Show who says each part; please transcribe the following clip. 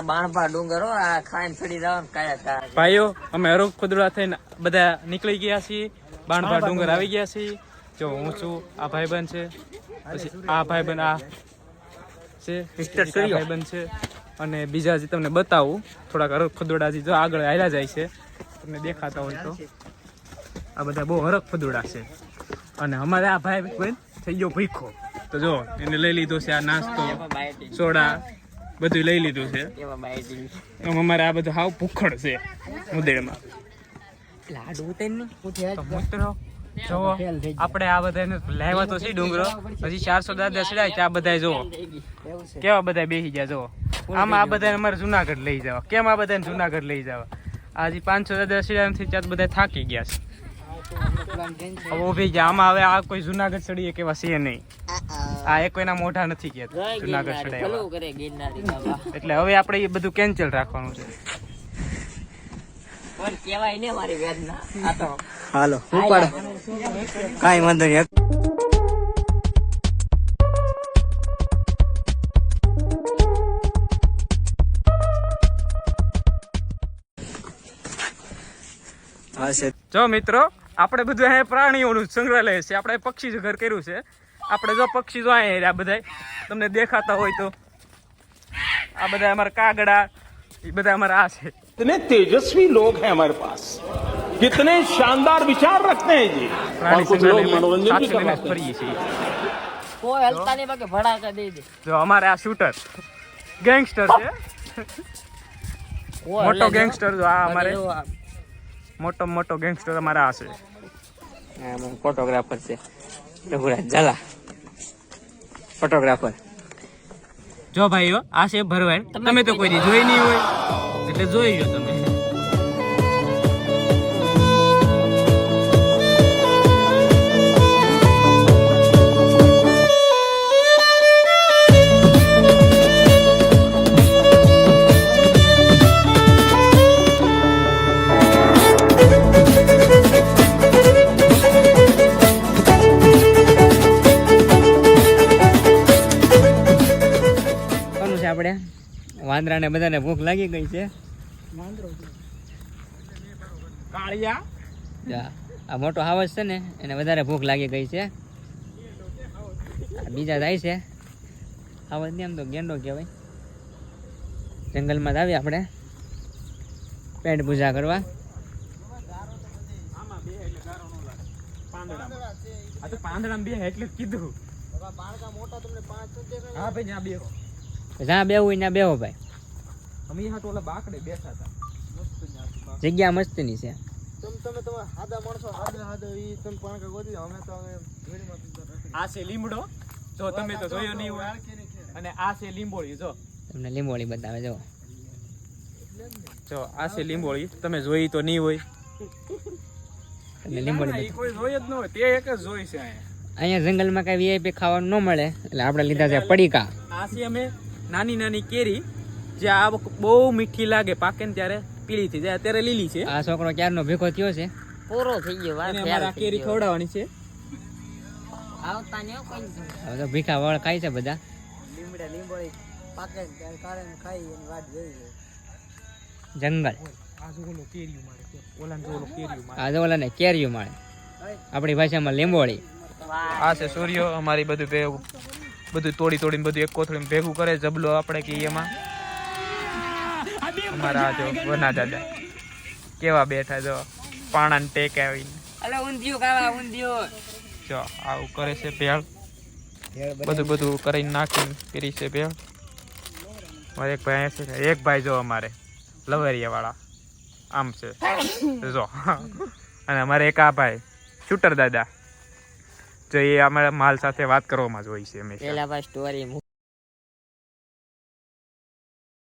Speaker 1: આ બાણભા ડુંગર આ ખાઈને ચડી જવાનું કાયા કા
Speaker 2: ભાઈઓ અમે હરોગ ખુદડા થઈને બધા નીકળી ગયા છીએ. બાણભા ડુંગર આવી ગયા છીએ. જો હું છું આ ભાઈબંધ છે. પછી આ ભાઈબંધ આ છે.
Speaker 1: Mr.
Speaker 2: આ ભાઈબંધ છે. અને બીજા જે તમને બતાવું થોડાક હરખ ખુદડાજી જો આગળ હાલ્યા જાય છે. તમને દેખાતા હોય તો. આ બધા બહુ હરખ ફદુડા છે. અને અમારે આ ભાઈ થઈ ગયો ભીખો તો જો એને લઈ લીધો છે આ નાસ્તો સોડા બધું લઈ લીધું છે.
Speaker 1: એમાં
Speaker 2: અમારે આ બધું હાવ ભૂખડ છે ઉદેડમાં.
Speaker 1: લાડુ
Speaker 2: મિત્રો જોવો આપણે આ બધાને લાવ્યા તો છે ડુંગરો? પછી ચારસો દાદા ચડાય આ બધા જોવો કેવા બધા બેસી ગયા જોવો આમાં આ બધાને અમારે જુનાગઢ લઈ જવા. કેમ આ બધાને જુનાગઢ લઈ જવા? આજે પાંચસો દાદા ચડાય ત્યાં બધા થાકી ગયા છે. હવે ઊભી ગયા. આમાં હવે આ કોઈ જુનાગઢ ચડીએ કેવા છે નહીં. આ એક કોઈના મોઢા નથી કે જુનાગઢ ચડાય
Speaker 1: ભલું કરે ગિરનારી બાબા.
Speaker 2: એટલે હવે આપણે એ બધું કેન્સલ રાખવાનું છે.
Speaker 1: પણ કેવાય ને મારી વેદના. આ તો
Speaker 3: હાલો ઉપાડો કાંઈ વાંધો નહીં.
Speaker 2: જો મિત્રો આપણે બધું અહીંયા પ્રાણીઓનું સંગ્રહાલય છે. આપણે પક્ષી ઘર કર્યું છે. આપણે જો પક્ષી જો અહીંયા આ બધા તમને દેખાતા હોય તો આ બધા અમારા કાગડા એ બધા અમારા આ છે
Speaker 4: कितने तेजस्वी लोग हैं हमारे पास कितने शानदार विचार रखते हैं जी और
Speaker 2: પ્રાણી
Speaker 4: कुछ लोग
Speaker 2: સંગ્રહાલયમાં
Speaker 4: मनोरंजन भी
Speaker 2: સાથે લઈને
Speaker 4: करवाते हैं
Speaker 2: ફરીએ છીએ
Speaker 1: કોઈ હલતા નહીં બાકી ભડાકા દે દે
Speaker 2: જો અમારે આ શૂટર ગેંગસ્ટર છે
Speaker 1: કોઈ
Speaker 2: મોટો
Speaker 1: હલે
Speaker 2: ગેંગસ્ટર જો આ અમારે
Speaker 1: બાકી જો આ-
Speaker 2: મોટો મોટો ગેંગસ્ટર અમારા આ છે
Speaker 1: ફોટોગ્રાફર છે રઘુરાજ ઝાલા ફોટોગ્રાફર.
Speaker 2: જો ભાઈઓ આ છે ભરવાડ તમે તો કોઈ જોઈ નહીં હોય. એટલે જોઈ લો તમે.
Speaker 3: આપણે. વાંદરાને બધાને ભૂખ લાગી ગઈ છે. આ મોટો હાવસ છે ને એને વધારે ભૂખ લાગી ગઈ છે. બીજા જાય છે. હાવસ ને એમ તો ગેંડો કહેવાય. જંગલમાં જ આવીએ આપણે. પેટ પૂજા કરવા.
Speaker 2: પાંદડા પાંદડામાં. બે એટલે કીધું. હા ભાઈ ત્યાં બેહો
Speaker 3: જ્યાં બેવું હોય ત્યાં બેહો ભાઈ.
Speaker 2: અમે અહીંયા તો બાકડે બેઠા હતા.
Speaker 3: જગ્યા મસ્તીની છે.
Speaker 2: આ છે લીમડો. જો તમે તો જોયો નહીં હોય. અને આ છે લીંબોળી જો.
Speaker 3: તમને લીંબોળી બતાવે જો.
Speaker 2: જો આ છે લીંબોળી. તમે જોઈ તો નહીં હોય.
Speaker 3: તમને લીંબોળી
Speaker 2: કોઈ જોઈ જ ન હોય. તે એક જ જોઈ છે અહીંયા.
Speaker 3: અહીંયા જંગલમાં કઈ વીઆઈપી ખાવાનું ન મળે એટલે આપણે લીધા છે પડીકા.
Speaker 2: આ છે અમે. નાની નાની કેરી જે આ બહુ મીઠી લાગે પાકે ને ત્યારે પીળી થઈ જાય. અત્યારે લીલી છે.
Speaker 3: આ છોકરો ક્યારનો ભેગો થયો છે?
Speaker 1: પૂરો થઈ ગયો
Speaker 2: વાત આ કેરી ખવડાવવાની છે.
Speaker 1: આવતા ને કોઈ
Speaker 3: હવે તો ભીખા વળ ખાય છે બધા.
Speaker 1: લીમડા લીંબોળી પાકે ને ત્યારે ને ખાઈ એની વાત જોઈ છે
Speaker 3: જંગલ.
Speaker 2: આ જો ઓલો કેરીયું મારે ઓલા જો ઓલો કેરીયું મારે.
Speaker 3: આ જો ઓલાને કેરીયું મળે આપણી ભાષામાં લીંબોળી.
Speaker 2: આ છે સૂર્ય અમારી બધું ભેગું. બધું તોડી તોડીને બધું એક કોથળીમાં ભેગું કરે જબલો આપણે કે એમાં. અમારા જો વના દાદા. કેવા બેઠા જો પાણાને ટેક આવીને.
Speaker 1: અલે ઊંધિયો ખાવા ઊંધિયો.
Speaker 2: જો આવું કરે છે ભેળ. બધું બધું કરીને નાખીને કરી છે ભેળ. મારે એક ભાઈ છે. એક ભાઈ જો અમારે લવરિયા વાળા આમ છે. જો. અને અમારે એક આ ભાઈ શૂટર દાદા. જો એ અમારા માલ સાથે વાત કરવામાં જ હોય છે હંમેશા.
Speaker 1: પેલા ભાઈ સ્ટોરી